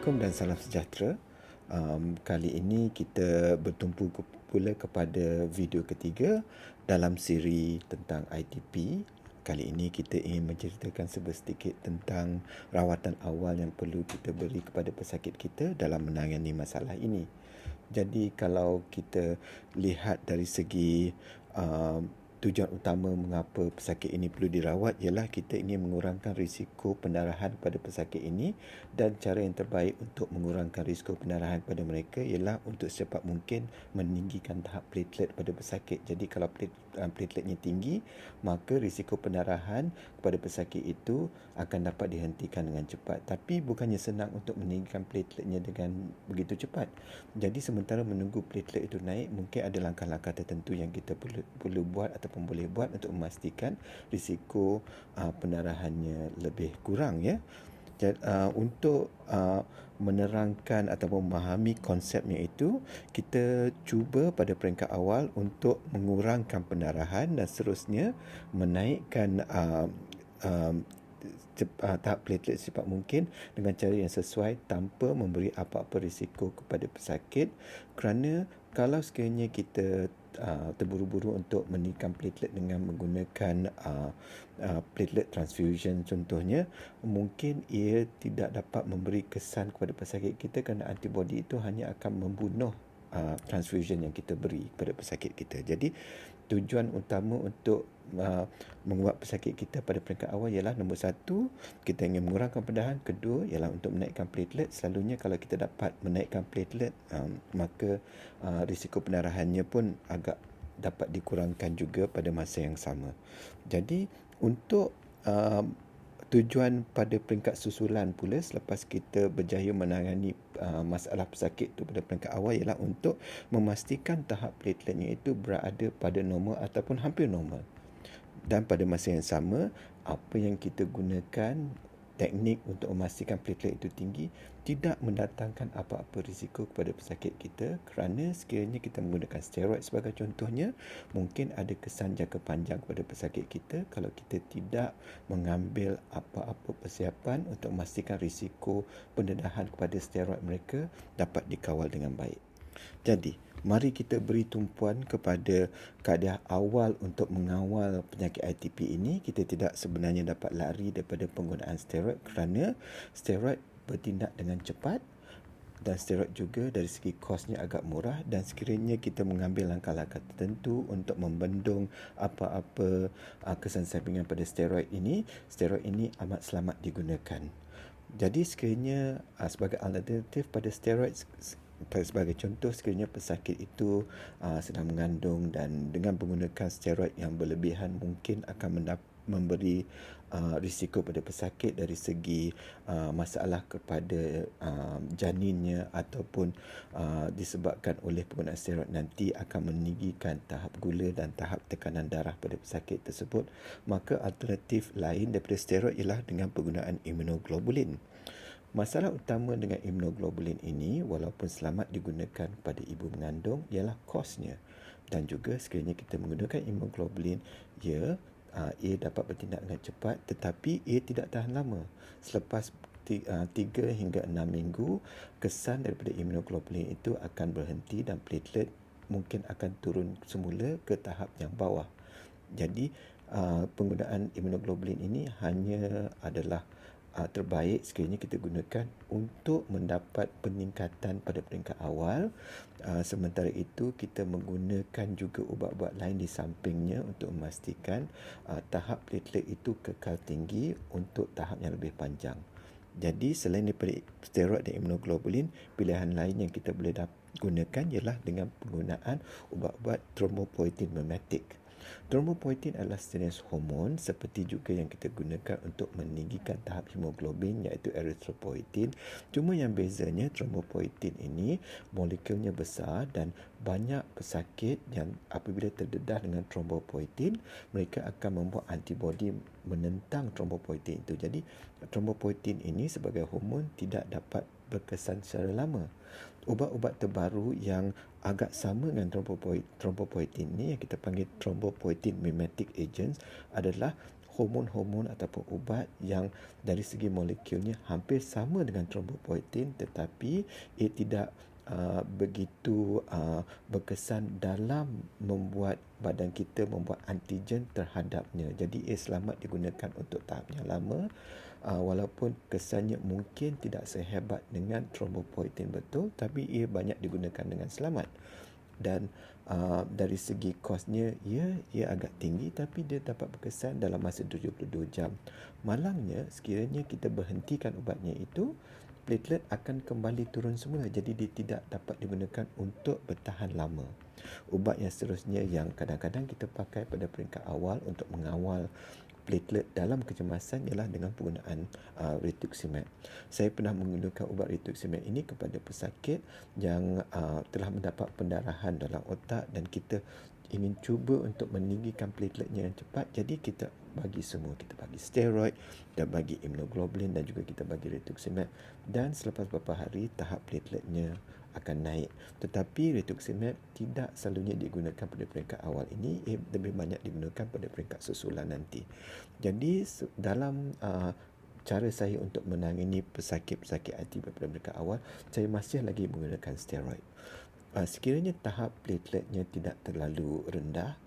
Assalamualaikum dan salam sejahtera. Um, kali ini kita bertumpu pula kepada video ketiga dalam siri tentang ITP. Kali ini kita ingin menceritakan sedikit tentang rawatan awal yang perlu kita beri kepada pesakit kita dalam menangani masalah ini. Jadi kalau kita lihat dari segi um, tujuan utama mengapa pesakit ini perlu dirawat ialah kita ingin mengurangkan risiko pendarahan pada pesakit ini dan cara yang terbaik untuk mengurangkan risiko pendarahan pada mereka ialah untuk secepat mungkin meninggikan tahap platelet pada pesakit. Jadi kalau uh, plateletnya tinggi, maka risiko pendarahan kepada pesakit itu akan dapat dihentikan dengan cepat. Tapi bukannya senang untuk meninggikan plateletnya dengan begitu cepat. Jadi sementara menunggu platelet itu naik, mungkin ada langkah-langkah tertentu yang kita perlu, perlu buat atau ataupun boleh buat untuk memastikan risiko uh, pendarahannya lebih kurang ya. Jadi, uh, untuk uh, menerangkan ataupun memahami konsepnya itu, kita cuba pada peringkat awal untuk mengurangkan pendarahan dan seterusnya menaikkan uh, uh, tahap platelet secepat mungkin dengan cara yang sesuai tanpa memberi apa-apa risiko kepada pesakit kerana kalau sekiranya kita uh, terburu-buru untuk meningkatkan platelet dengan menggunakan uh, uh, platelet transfusion contohnya mungkin ia tidak dapat memberi kesan kepada pesakit kita kerana antibody itu hanya akan membunuh uh, transfusion yang kita beri kepada pesakit kita. Jadi tujuan utama untuk uh, menguat pesakit kita pada peringkat awal ialah nombor satu kita ingin mengurangkan pendarahan kedua ialah untuk menaikkan platelet. Selalunya kalau kita dapat menaikkan platelet um, maka uh, risiko pendarahannya pun agak dapat dikurangkan juga pada masa yang sama. Jadi untuk uh, tujuan pada peringkat susulan pula selepas kita berjaya menangani uh, masalah pesakit itu pada peringkat awal ialah untuk memastikan tahap plateletnya itu berada pada normal ataupun hampir normal. Dan pada masa yang sama, apa yang kita gunakan teknik untuk memastikan platelet itu tinggi tidak mendatangkan apa-apa risiko kepada pesakit kita kerana sekiranya kita menggunakan steroid sebagai contohnya mungkin ada kesan jangka panjang kepada pesakit kita kalau kita tidak mengambil apa-apa persiapan untuk memastikan risiko pendedahan kepada steroid mereka dapat dikawal dengan baik. Jadi, mari kita beri tumpuan kepada kaedah awal untuk mengawal penyakit ITP ini. Kita tidak sebenarnya dapat lari daripada penggunaan steroid kerana steroid bertindak dengan cepat dan steroid juga dari segi kosnya agak murah dan sekiranya kita mengambil langkah-langkah tertentu untuk membendung apa-apa uh, kesan sampingan pada steroid ini, steroid ini amat selamat digunakan. Jadi sekiranya uh, sebagai alternatif pada steroid sebagai contoh sekiranya pesakit itu uh, sedang mengandung dan dengan menggunakan steroid yang berlebihan mungkin akan mendapat memberi uh, risiko pada pesakit dari segi uh, masalah kepada uh, janinnya ataupun uh, disebabkan oleh penggunaan steroid nanti akan meninggikan tahap gula dan tahap tekanan darah pada pesakit tersebut. Maka alternatif lain daripada steroid ialah dengan penggunaan immunoglobulin Masalah utama dengan immunoglobulin ini walaupun selamat digunakan pada ibu mengandung ialah kosnya. Dan juga sekiranya kita menggunakan immunoglobulin ia uh, ia dapat bertindak dengan cepat tetapi ia tidak tahan lama. Selepas 3 uh, hingga 6 minggu kesan daripada immunoglobulin itu akan berhenti dan platelet mungkin akan turun semula ke tahap yang bawah. Jadi penggunaan immunoglobulin ini hanya adalah uh, terbaik sekiranya kita gunakan untuk mendapat peningkatan pada peringkat awal. Uh, sementara itu kita menggunakan juga ubat-ubat lain di sampingnya untuk memastikan uh, tahap platelet itu kekal tinggi untuk tahap yang lebih panjang. Jadi selain daripada steroid dan immunoglobulin pilihan lain yang kita boleh gunakan ialah dengan penggunaan ubat-ubat thrombopoietin mimetic Thrombopoietin adalah sejenis hormon seperti juga yang kita gunakan untuk meninggikan tahap hemoglobin iaitu erythropoietin. Cuma yang bezanya thrombopoietin ini molekulnya besar dan banyak pesakit yang apabila terdedah dengan thrombopoietin mereka akan membuat antibodi menentang thrombopoietin itu. Jadi thrombopoietin ini sebagai hormon tidak dapat berkesan secara lama ubat-ubat terbaru yang agak sama dengan thrombopoietin ni yang kita panggil thrombopoietin mimetic agents adalah hormon-hormon ataupun ubat yang dari segi molekulnya hampir sama dengan trombopoietin tetapi ia tidak uh, begitu uh, berkesan dalam membuat badan kita membuat antigen terhadapnya. Jadi ia selamat digunakan untuk tahap yang lama uh, walaupun kesannya mungkin tidak sehebat dengan trombopoietin betul tapi ia banyak digunakan dengan selamat dan uh, dari segi kosnya ya ia agak tinggi tapi dia dapat berkesan dalam masa 72 jam. Malangnya sekiranya kita berhentikan ubatnya itu platelet akan kembali turun semula jadi dia tidak dapat digunakan untuk bertahan lama. Ubat yang seterusnya yang kadang-kadang kita pakai pada peringkat awal untuk mengawal platelet dalam kecemasan ialah dengan penggunaan uh, rituximab. Saya pernah menggunakan ubat rituximab ini kepada pesakit yang uh, telah mendapat pendarahan dalam otak dan kita ingin cuba untuk meninggikan plateletnya yang cepat. Jadi kita bagi semua. Kita bagi steroid dan bagi immunoglobulin dan juga kita bagi rituximab. Dan selepas beberapa hari tahap plateletnya akan naik. Tetapi rituximab tidak selalunya digunakan pada peringkat awal ini, ia lebih banyak digunakan pada peringkat susulan nanti. Jadi dalam uh, cara saya untuk menangani pesakit-pesakit ITP pada peringkat awal, saya masih lagi menggunakan steroid. Uh, sekiranya tahap plateletnya tidak terlalu rendah,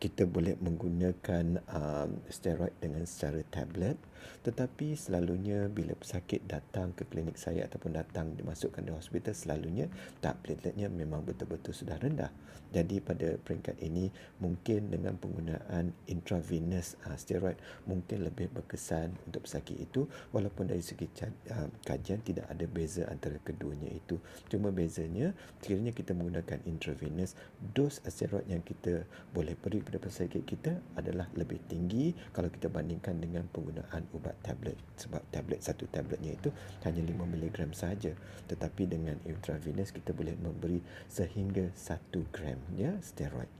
kita boleh menggunakan um, steroid dengan secara tablet. Tetapi selalunya bila pesakit datang ke klinik saya ataupun datang dimasukkan di hospital selalunya tahap plateletnya memang betul-betul sudah rendah. Jadi pada peringkat ini mungkin dengan penggunaan intravenous uh, steroid mungkin lebih berkesan untuk pesakit itu. Walaupun dari segi uh, kajian tidak ada beza antara keduanya itu. Cuma bezanya sekiranya kita menggunakan intravenous dos steroid yang kita boleh beri kepada pesakit kita adalah lebih tinggi. Kalau kita bandingkan dengan penggunaan ubat tablet sebab tablet satu tabletnya itu hanya 5 mg saja. Tetapi dengan intravenous kita boleh memberi sehingga 1 gram ya steroid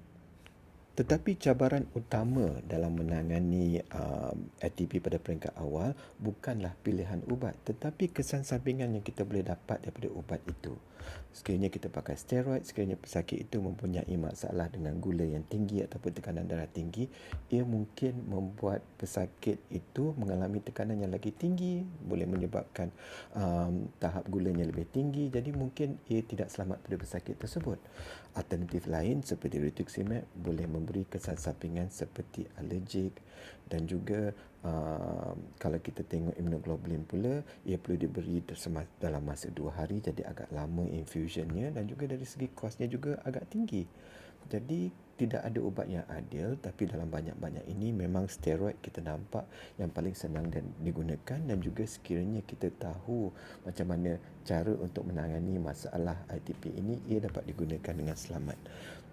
tetapi cabaran utama dalam menangani uh, um, ATP pada peringkat awal bukanlah pilihan ubat tetapi kesan sampingan yang kita boleh dapat daripada ubat itu. Sekiranya kita pakai steroid, sekiranya pesakit itu mempunyai masalah dengan gula yang tinggi ataupun tekanan darah tinggi, ia mungkin membuat pesakit itu mengalami tekanan yang lagi tinggi, boleh menyebabkan um, tahap gulanya lebih tinggi, jadi mungkin ia tidak selamat pada pesakit tersebut. Alternatif lain seperti rituximab boleh memberi kesan sampingan seperti alergik dan juga uh, kalau kita tengok immunoglobulin pula ia perlu diberi dalam masa dua hari jadi agak lama infusionnya dan juga dari segi kosnya juga agak tinggi. Jadi tidak ada ubat yang adil tapi dalam banyak-banyak ini memang steroid kita nampak yang paling senang dan digunakan dan juga sekiranya kita tahu macam mana cara untuk menangani masalah ITP ini ia dapat digunakan dengan selamat.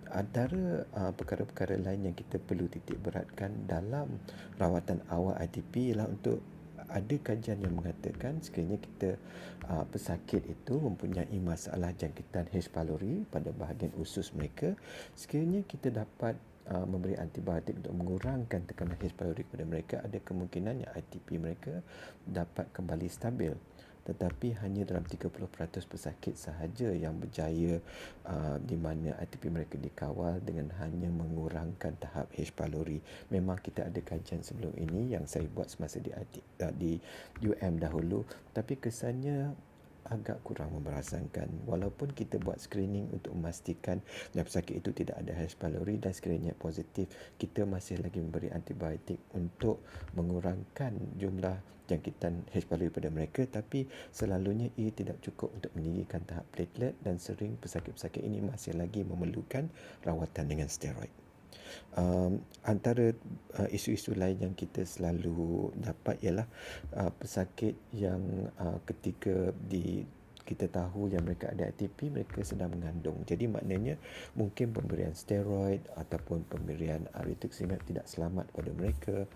Antara uh, perkara-perkara lain yang kita perlu titik beratkan dalam rawatan awal ITP ialah untuk ada kajian yang mengatakan sekiranya kita uh, pesakit itu mempunyai masalah jangkitan H. pylori pada bahagian usus mereka sekiranya kita dapat uh, memberi antibiotik untuk mengurangkan tekanan H. pylori kepada mereka ada kemungkinan yang ITP mereka dapat kembali stabil tetapi hanya dalam 30% pesakit sahaja yang berjaya uh, di mana ATP mereka dikawal dengan hanya mengurangkan tahap H. pylori. Memang kita ada kajian sebelum ini yang saya buat semasa di, uh, di UM dahulu tapi kesannya agak kurang memberasakan walaupun kita buat screening untuk memastikan yang pesakit itu tidak ada H. pylori dan sekiranya positif kita masih lagi memberi antibiotik untuk mengurangkan jumlah jangkitan H. pylori pada mereka tapi selalunya ia tidak cukup untuk meninggikan tahap platelet dan sering pesakit-pesakit ini masih lagi memerlukan rawatan dengan steroid. Um, antara uh, isu-isu lain yang kita selalu dapat ialah uh, pesakit yang uh, ketika di kita tahu yang mereka ada ATP mereka sedang mengandung. Jadi maknanya mungkin pemberian steroid ataupun pemberian rituximab tidak selamat pada mereka.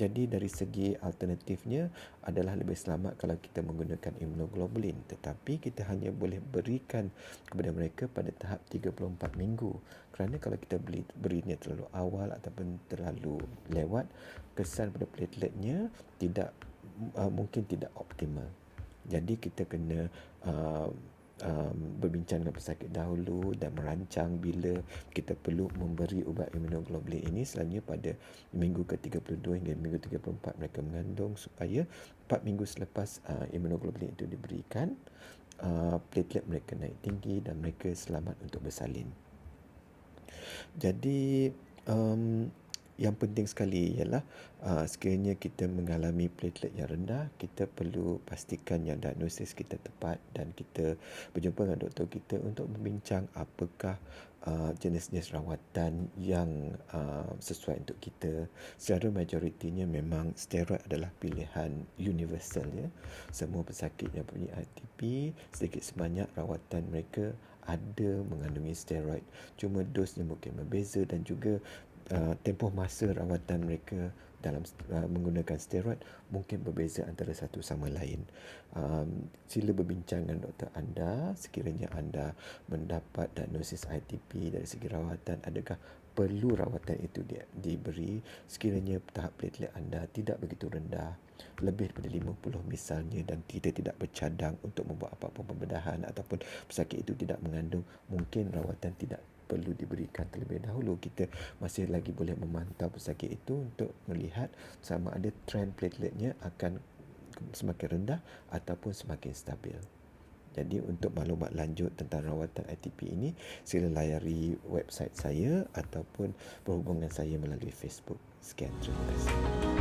Jadi dari segi alternatifnya adalah lebih selamat kalau kita menggunakan immunoglobulin. Tetapi kita hanya boleh berikan kepada mereka pada tahap 34 minggu. Kerana kalau kita beri berinya terlalu awal ataupun terlalu lewat kesan pada plateletnya tidak uh, mungkin tidak optimal jadi kita kena uh, um, berbincang dengan pesakit dahulu dan merancang bila kita perlu memberi ubat immunoglobulin ini selalunya pada minggu ke-32 hingga minggu 34 mereka mengandung supaya 4 minggu selepas uh, immunoglobulin itu diberikan uh, platelet mereka naik tinggi dan mereka selamat untuk bersalin. Jadi um, yang penting sekali ialah uh, sekiranya kita mengalami platelet yang rendah, kita perlu pastikan yang diagnosis kita tepat dan kita berjumpa dengan doktor kita untuk membincang apakah uh, jenis-jenis rawatan yang uh, sesuai untuk kita. Secara majoritinya memang steroid adalah pilihan universal ya. Semua pesakit yang punya ITP sedikit sebanyak rawatan mereka ada mengandungi steroid. Cuma dosnya mungkin berbeza dan juga uh, tempoh masa rawatan mereka dalam uh, menggunakan steroid mungkin berbeza antara satu sama lain. Um, sila berbincang dengan doktor anda sekiranya anda mendapat diagnosis ITP dari segi rawatan adakah perlu rawatan itu di, diberi sekiranya tahap platelet anda tidak begitu rendah lebih daripada 50 misalnya dan kita tidak bercadang untuk membuat apa-apa pembedahan ataupun pesakit itu tidak mengandung mungkin rawatan tidak perlu diberikan terlebih dahulu kita masih lagi boleh memantau pesakit itu untuk melihat sama ada trend plateletnya akan semakin rendah ataupun semakin stabil. Jadi untuk maklumat lanjut tentang rawatan ITP ini sila layari website saya ataupun berhubungan saya melalui Facebook. Sekian terima kasih.